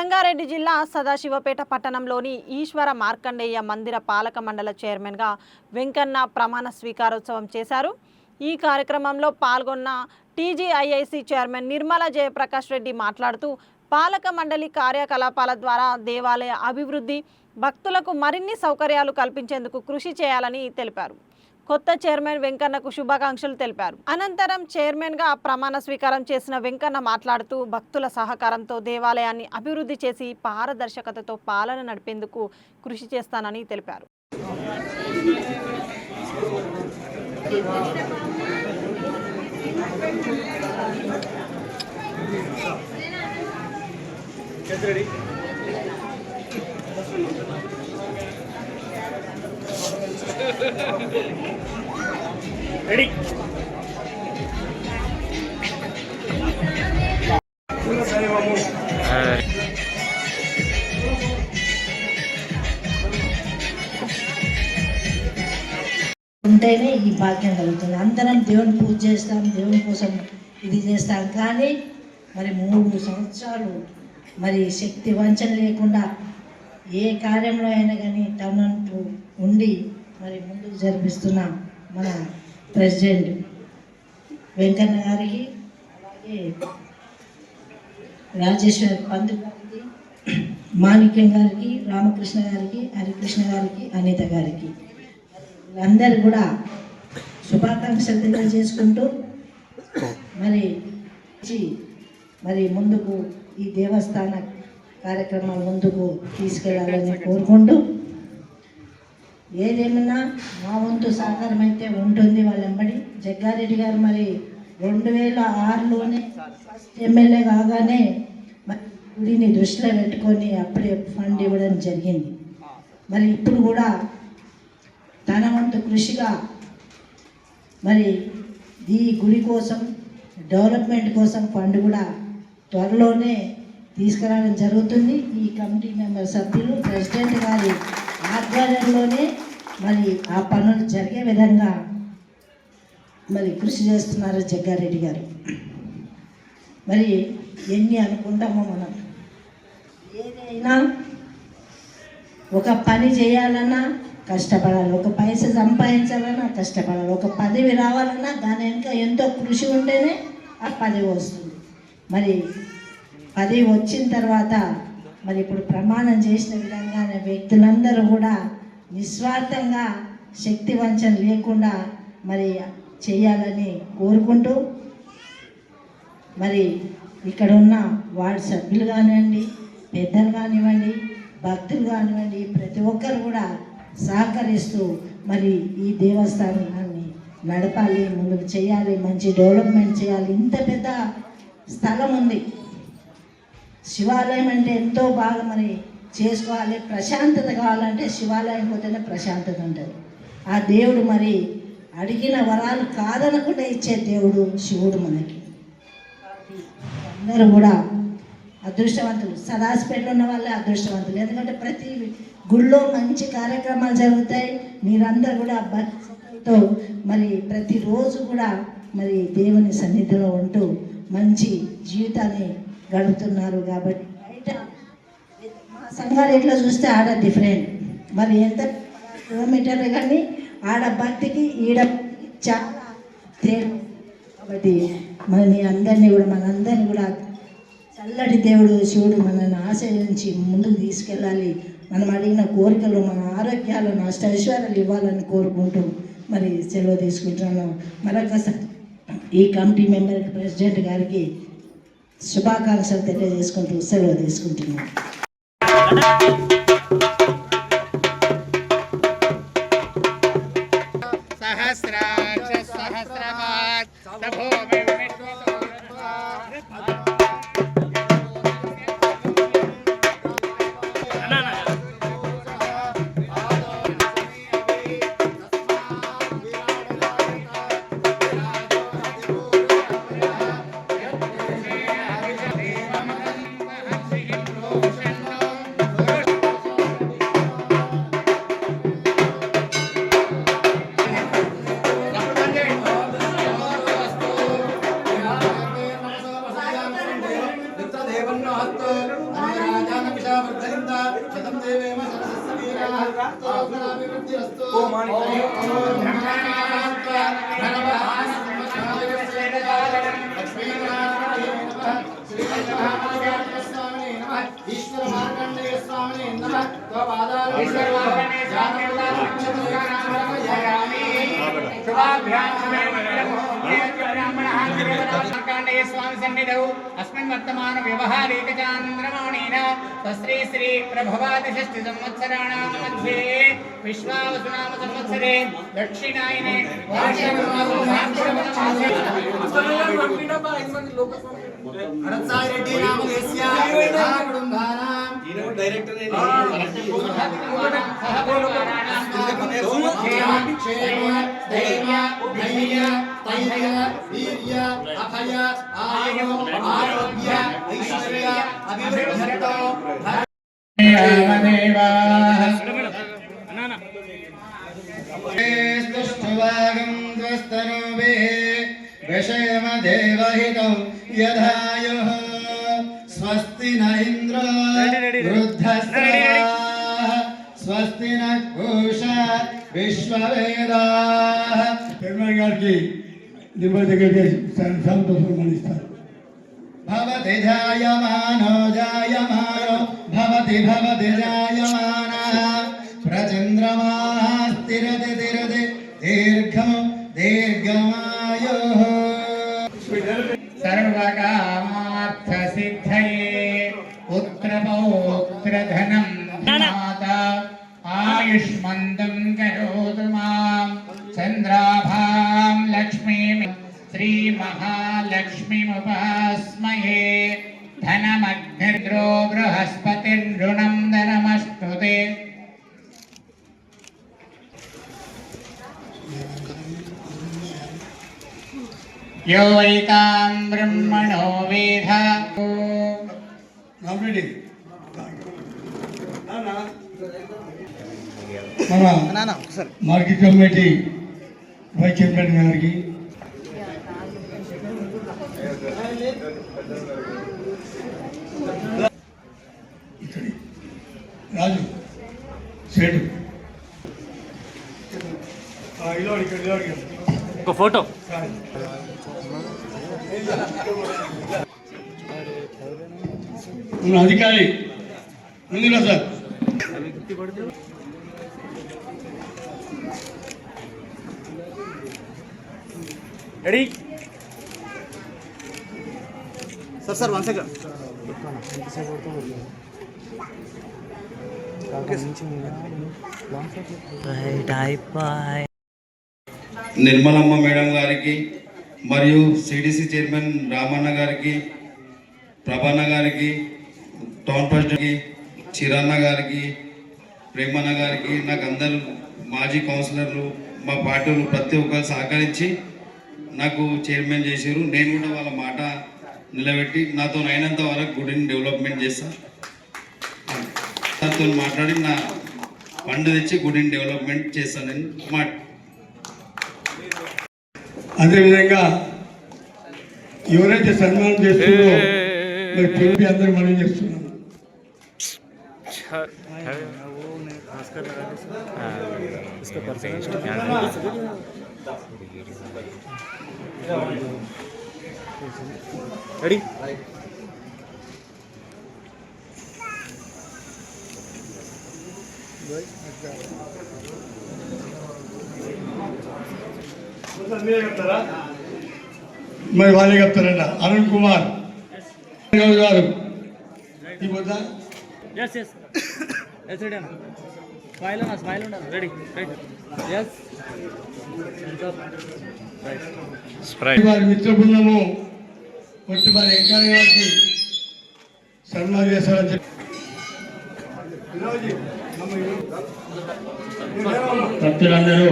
సంగారెడ్డి జిల్లా సదాశివపేట పట్టణంలోని ఈశ్వర మార్కండేయ మందిర పాలక మండల చైర్మన్గా వెంకన్న ప్రమాణ స్వీకారోత్సవం చేశారు. ఈ కార్యక్రమంలో పాల్గొన్న టీజీఐఐసి చైర్మన్ నిర్మల జయప్రకాష్ రెడ్డి మాట్లాడుతూ పాలక మండలి కార్యకలాపాల ద్వారా దేవాలయ అభివృద్ధి భక్తులకు మరిన్ని సౌకర్యాలు కల్పించేందుకు కృషి చేయాలని తెలిపారు. కొత్త చైర్మన్ వెంకన్నకు శుభాకాంక్షలు తెలిపారు. అనంతరం చైర్మన్గా ప్రమాణ స్వీకారం చేసిన వెంకన్న మాట్లాడుతూ భక్తుల సహకారంతో దేవాలయాన్ని అభివృద్ధి చేసి పారదర్శకతతో పాలన నడిపేందుకు కృషి చేస్తానని తెలిపారు. రెడీ ఉంటేనే ఈ భాగ్యం కలుగుతుంది. అందరం దేవుని పూజ చేస్తాం దేవుని కోసం ఇది చేస్తాం. కానీ మరి మూడు సంవత్సరాలు మరి శక్తి వంచన లేకుండా ఏ కార్యంలో అయినా కానీ తనంటూ ఉండి మరి ముందుకు జరిపిస్తున్న మన ప్రెసిడెంట్ వెంకన్న గారికి అలాగే రాజేశ్వర్ పందు గారికి మాణిక్యం గారికి రామకృష్ణ గారికి హరికృష్ణ గారికి అనిత గారికి. వీళ్ళందరూ కూడా శుభాకాంక్షలు తెలియజేసుకుంటూ మరి మరి ముందుకు ఈ దేవస్థాన కార్యక్రమం ముందుకు తీసుకెళ్ళాలని కోరుకుంటూ ఏదేమన్నా మా వంతు సహకారం అయితే ఉంటుంది వాళ్ళెంబడి. జగ్గారెడ్డి గారు మరి రెండు వేల ఆరులోనే ఫస్ట్ ఎమ్మెల్యే కాగానే గుడిని దృష్టిలో పెట్టుకొని అప్పుడే ఫండ్ ఇవ్వడం జరిగింది. మరి ఇప్పుడు కూడా తన వంతు కృషిగా మరి ఈ గుడి కోసం డెవలప్మెంట్ కోసం ఫండ్ కూడా త్వరలోనే తీసుకురావడం జరుగుతుంది. ఈ కమిటీ మెంబర్ సభ్యులు ప్రెసిడెంట్ గారి ఆధ్వర్యంలోనే మరి ఆ పనులు జరిగే విధంగా మరి కృషి చేస్తున్నారు జగ్గారెడ్డి గారు. మరి ఎన్ని అనుకుంటామో మనం? ఏదైనా ఒక పని చేయాలన్నా కష్టపడాలి. ఒక పైస సంపాదించాలన్నా కష్టపడాలి. ఒక పదవి రావాలన్నా దాని వెనుక ఎంతో కృషి ఉంటేనే ఆ పదవి వస్తుంది. మరి పదవి వచ్చిన తర్వాత మరి ఇప్పుడు ప్రమాణం చేసిన విధంగానే వ్యక్తులందరూ కూడా నిస్వార్థంగా శక్తి వంచన లేకుండా మరి చేయాలని కోరుకుంటూ మరి ఇక్కడ ఉన్న వార్డు సభ్యులు కానివ్వండి పెద్దలు కానివ్వండి భక్తులు కానివ్వండి ప్రతి ఒక్కరు కూడా సహకరిస్తూ మరి ఈ దేవస్థానాన్ని నడపాలి ముందుకు చేయాలి మంచి డెవలప్మెంట్ చేయాలి. ఇంత పెద్ద స్థలం ఉంది. శివాలయం అంటే ఎంతో బాగా మరి చేసుకోవాలి ప్రశాంతత కావాలంటే శివాలయం పోతేనే ప్రశాంతత ఉంటుంది. ఆ దేవుడు మరి అడిగిన వరాలు కాదనకుండా ఇచ్చే దేవుడు శివుడు మనకి. అందరూ కూడా అదృష్టవంతులు. సదాసిపేటలో ఉన్న వాళ్ళే అదృష్టవంతులు. ఎందుకంటే ప్రతి గుళ్ళో మంచి కార్యక్రమాలు జరుగుతాయి. మీరందరూ కూడా భక్తితో మరి ప్రతిరోజు కూడా మరి దేవుని సన్నిధిలో ఉంటూ మంచి జీవితాన్ని గడుపుతున్నారు కాబట్టి బయట సంగారెడ్డిలో చూస్తే ఆడ డిఫరెంట్ మరి ఎంత కిలోమీటర్లు కానీ ఆడ భక్తికి ఈడ చాలా తేడా. కాబట్టి మన అందరినీ కూడా మనందరినీ కూడా చల్లటి దేవుడు శివుడు మనల్ని ఆశ్రయించి ముందుకు తీసుకెళ్ళాలి. మనం అడిగిన కోరికలు మన ఆరోగ్యాలను అష్టైశ్వర్యాలు ఇవ్వాలని కోరుకుంటూ మరి సెలవు తీసుకుంటున్నాను. మరొకసారి ఈ కమిటీ మెంబర్ ప్రెసిడెంట్ గారికి శుభాకాంక్షలు తెలియజేసుకుంటూ సెలవు తీసుకుంటున్నాను. సహస్రాక్ష సహస్రపాత్ మార్కండేయ స్వామి సన్నిధౌ అస్మిన్ వర్తమాన వ్యవహారేక చాంద్రమాణేన తశ్రీ శ్రీ ప్రభవాది షష్ఠి సంవత్సరాణాం మధ్యే విశ్వావసునామ సంవత్సరే దక్షిణాయనే హరసాయి ధైర్య వీర్య అభయ ఆయు ఆరోగ్య ఐశ్వర్య అభివృద్ధితో స్తుష్టువాగం త్వస్తనోభే విషయమ దేవహితం యధాయుః స్వస్తి న ఇంద్ర స్వస్తి న విశ్వవేదాः. పెరుమాళ్ గారికి దిబ్బల సంతోషం మనిస్తారు భవతి జాయమానో జాయమానో భవతి భవతి జాయ యో వైతాం బ్రహ్మణో వేధ మన మార్కెట్ కమిటీ వైస్ చైర్మన్ గారికి. ఇక్కడి రాజు సేటు. ఒక ఫోటో. మన అధికారి ముందుగా sir ready sir sir one second Nirmalamma madam గారికి మరియు సిడిసి చైర్మన్ రామన్న గారికి ప్రభాన్న గారికి టౌన్ ప్రెసిడెంట్కి చిరన్న గారికి ప్రేమన్న గారికి నాకు అందరు మాజీ కౌన్సిలర్లు మా పార్టీలు ప్రతి ఒక్కరు సహకరించి నాకు చైర్మన్ చేశారు. నేను కూడా వాళ్ళ మాట నిలబెట్టి నాతో అయినంత వరకు గుడిని డెవలప్మెంట్ చేస్తాను నాతో మాట్లాడి నా ఫండ్ తెచ్చి గుడిని డెవలప్మెంట్ చేస్తానని మాట అదేవిధంగా ఎవరైతే సన్మానం చేస్తున్నారో మరి పిలిపి అందరూ మనం చేస్తున్నాం రెడీ మరి వాళ్ళే చెప్తారంట. అరుణ్ కుమార్. గారు. వారి మిత్ర బృందము వచ్చి మరి వెంకయ్య గారికి సన్మానం చేస్తారని చెప్పి. భక్తులందరూ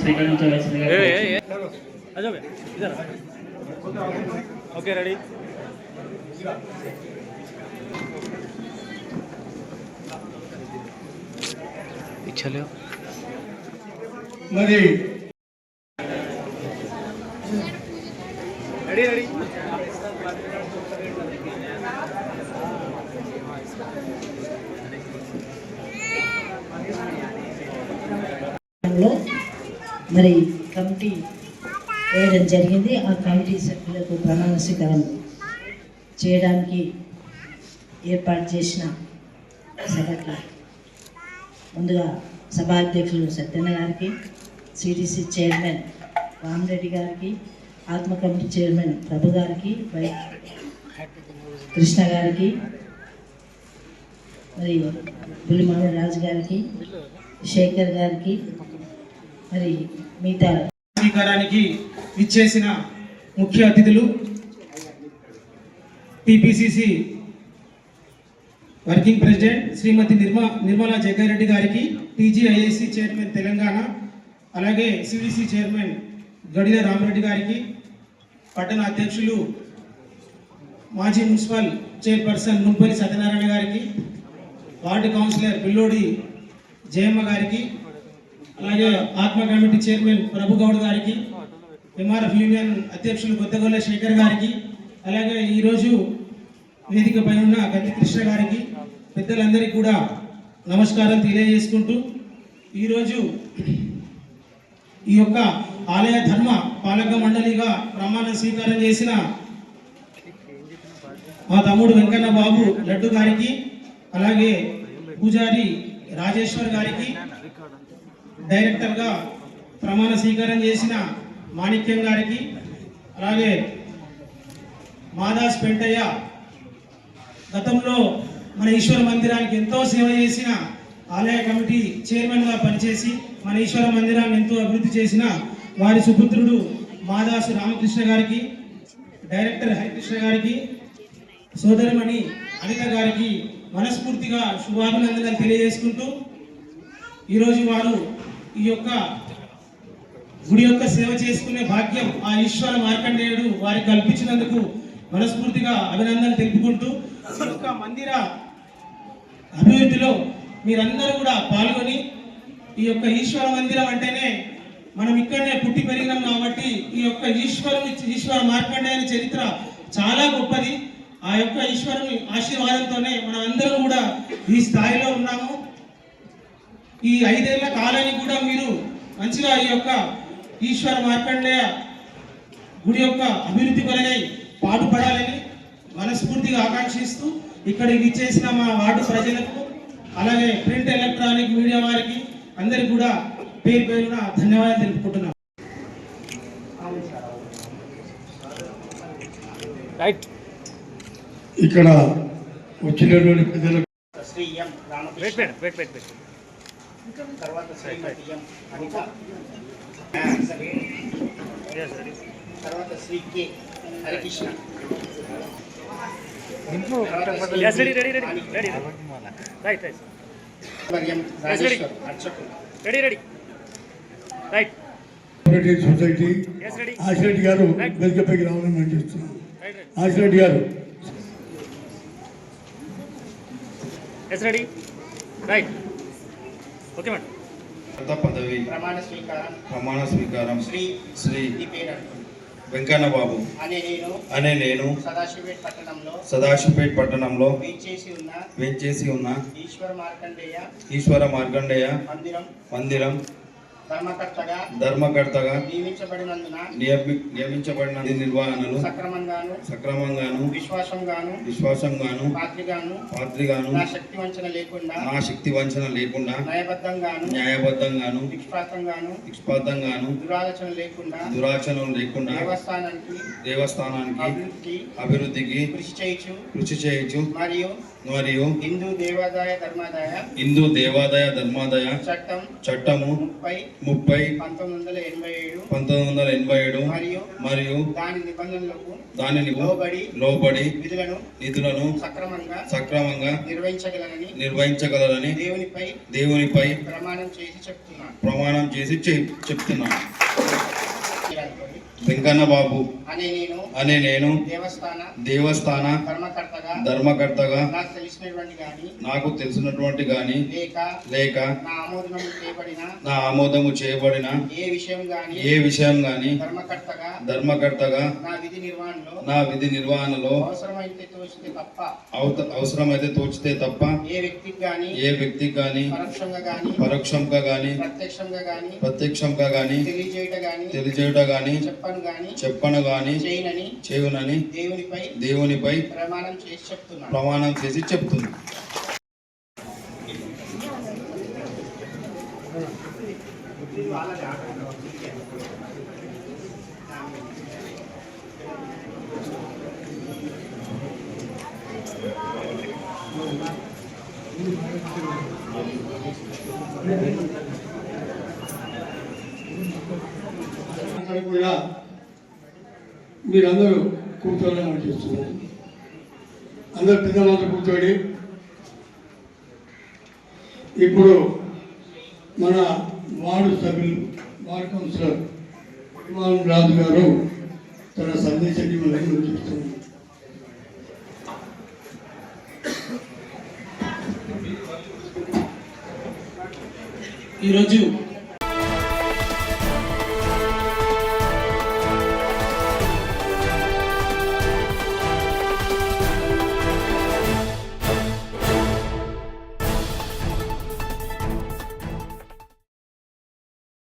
స్వీకరించవలసిందిగా అజయ్ ఇదర్ ఓకే రెడీ. మరి రెడీ రెడీ కార్యక్రమంలో మరి కమిటీ వేయడం జరిగింది. ఆ కమిటీ సభ్యులకు ప్రమాణ స్వీకారం చేయడానికి ఏర్పాటు చేసిన సభకి ముందుగా సభాధ్యక్షులు సత్యన్న గారికి సిటీసీ చైర్మన్ రామరెడ్డి గారికి ఆత్మ కమిటీ చైర్మన్ ప్రభు గారికి కృష్ణ గారికి మరి పులిమామ రాజు గారికి శేఖర్ గారికి మరి మిగతా స్వీకారానికి ఇచ్చేసిన ముఖ్య అతిథులు TPCC working president Shrimati Nirma Nirmala Jaggareddy గారికి టీజీఐఏసి చైర్మన్ తెలంగాణ అలాగే సివిసి చైర్మన్ గడిల రామరెడ్డి గారికి పట్టణ అధ్యక్షులు మాజీ మున్సిపల్ చైర్పర్సన్ నుంపల్లి సత్యనారాయణ గారికి వార్డు కౌన్సిలర్ పిల్లోడి జయమ్మ గారికి అలాగే ఆత్మ కమిటీ చైర్మన్ ప్రభు గౌడ్ గారికి ఎంఆర్ఎఫ్ యూనియన్ అధ్యక్షులు కొత్తగొల్ల శేఖర్ గారికి అలాగే ఈరోజు వేదికపై ఉన్న గంటి కృష్ణ గారికి పెద్దలందరికీ కూడా నమస్కారం తెలియజేసుకుంటూ ఈరోజు ఈ యొక్క ఆలయ ధర్మ పాలక మండలిగా ప్రమాణ స్వీకారం చేసిన మా తమ్ముడు వెంకన్న బాబు లడ్డు గారికి అలాగే పూజారి రాజేశ్వర్ గారికి డైరెక్టర్గా ప్రమాణ స్వీకారం చేసిన మాణిక్యం గారికి అలాగే మాదాస్ పెంటయ్య గతంలో మన ఈశ్వర మందిరానికి ఎంతో సేవ చేసిన ఆలయ కమిటీ చైర్మన్గా పనిచేసి మన ఈశ్వర మందిరాన్ని ఎంతో అభివృద్ధి చేసిన వారి సుపుత్రుడు మాదాసు రామకృష్ణ గారికి డైరెక్టర్ హరికృష్ణ గారికి సోదరిమణి అనిత గారికి మనస్ఫూర్తిగా శుభాభినందనలు తెలియజేసుకుంటూ ఈరోజు వారు ఈ యొక్క గుడి యొక్క సేవ చేసుకునే భాగ్యం ఆ ఈశ్వర మార్కండేయుడు వారికి కల్పించినందుకు మనస్ఫూర్తిగా అభినందనలు తెలుపుకుంటూ ఈ యొక్క మందిర అభివృద్ధిలో మీరందరూ కూడా పాల్గొని ఈ యొక్క ఈశ్వర మందిరం అంటేనే మనం ఇక్కడనే పుట్టి పెరిగినాం కాబట్టి ఈ యొక్క ఈశ్వరుని ఈశ్వర మార్కండేయుని చరిత్ర చాలా గొప్పది. ఆ యొక్క ఈశ్వరుని ఆశీర్వాదంతోనే మనం అందరం కూడా ఈ స్థాయిలో ఉన్నాము. ఈ ఐదేళ్ళ కాలానికి కూడా మీరు మంచిగా ఈ యొక్క ఈశ్వర మార్కండేయ గుడి యొక్క అభివృద్ధి కొరగై పాటుపడాలని మనస్ఫూర్తిగా ఆకాంక్షిస్తూ ఇక్కడికి ఇచ్చేసిన మా వార్డు ప్రజలకు అలాగే ప్రింట్ ఎలక్ట్రానిక్ మీడియా వారికి అందరికి కూడా పేరు పేరున ధన్యవాదాలు తెలుపుకుంటున్నాం. రైట్ ఇక్కడ వచ్చినటువంటి పెద్దలకు తర్వాత శ్రీమతి ఎం అనిత తర్వాత Shri K Harikrishna yes ready ready ready ready right right M Rajeshwar అర్చకులు ready ready right cooperative society yes ready Ashireddy గారు వేదికపైకి రావాలని మనం చేస్తున్నాం రైట్ రైట్ ఆశిరెడ్డి గారు yes ready right okay madam. పదవి ప్రమాణ స్వీకారం. ప్రమాణ స్వీకారం శ్రీ శ్రీ. వెంకన్న బాబు అనే నేను అనే నేను సదాశివపేట పట్టణంలో సదాశివపేట్ పట్టణంలో వేచేసి ఉన్న వేంచేసి ఉన్న ఈశ్వర మార్కండేయ ఈశ్వర మార్కండేయ మందిరం. మందిరం ధర్మకర్తగా ధర్మకర్తగా నియమించబడినందున నియమించబడిన విధి నిర్వహణలు సక్రమంగాను సక్రమంగాను విశ్వాసంగాను విశ్వాసంగాను పాత్రిగాను పాత్రిగాను నా శక్తి వంచన లేకుండా నా శక్తి వంచన లేకుండా న్యాయబద్ధంగాను న్యాయబద్ధంగాను నిష్పాతంగాను నిష్పాతంగాను దురాలోచన లేకుండా దురాచరణలు లేకుండా దేవస్థానానికి దేవస్థానానికి అభివృద్ధికి అభివృద్ధికి కృషి చేయొచ్చు కృషి చేయొచ్చు మరియు మరియు హిందూ దేవాదాయ ధర్మాదాయ హిందూ దేవాదాయ ధర్మాదాయ చట్టం చట్టము ముప్పై ముప్పై పంతొమ్మిది వందల ఎనభై ఏడు పంతొమ్మిది వందల ఎనభై ఏడు మరియు మరియు దాని నిబంధనలకు దానిని లోబడి లోబడి విధులను నిధులను సక్రమంగా సక్రమంగా నిర్వహించగలనని నిర్వహించగలరని దేవునిపై దేవునిపై ప్రమాణం చేసి చెప్తున్నాను. ప్రమాణం చేసి చెప్- చెప్తున్నాను. వెంకన్న బాబు అనే నేను అనే నేను దేవస్థాన దేవస్థాన ధర్మకర్తగా ధర్మకర్తగా నాకు తెలిసినటువంటి కానీ నాకు తెలిసినటువంటి గాని లేక లేక నా ఆమోదనం చేయబడిన నా ఆమోదము చేయబడిన ఏ విషయం గాని ఏ విషయం గాని ధర్మకర్తగా ధర్మకర్తగా నా విధి నిర్వహణలో నా విధి నిర్వహణలో అవసరమైతే తోచితే తప్ప అవసరమైతే తోచితే తప్ప ఏ వ్యక్తికి గాని ఏ వ్యక్తికి గాని పరోక్షంగా గాని పరోక్షంగా గాని ప్రత్యక్షంగా గాని ప్రత్యక్షంగా గాని తెలియజేయట గాని తెలియజేయుట గాని చెప్పను గాని చెప్పను గాని చేయనని చేయునని దేవునిపై దేవునిపై ప్రమాణం చేసి చెప్తున్నాను. ప్రమాణం చేసి చెప్తుంది కూడా మీరందరూ కూర్చోవాలని చేస్తున్నారు అందరు పెద్దవాళ్ళు కూర్చోండి. ఇప్పుడు మన వార్డు సభ్యులు వార్డు కౌన్సిలర్ ఇమాన్ రాజు గారు తన సందేశాన్ని మనం చేస్తున్నారు. ఈరోజు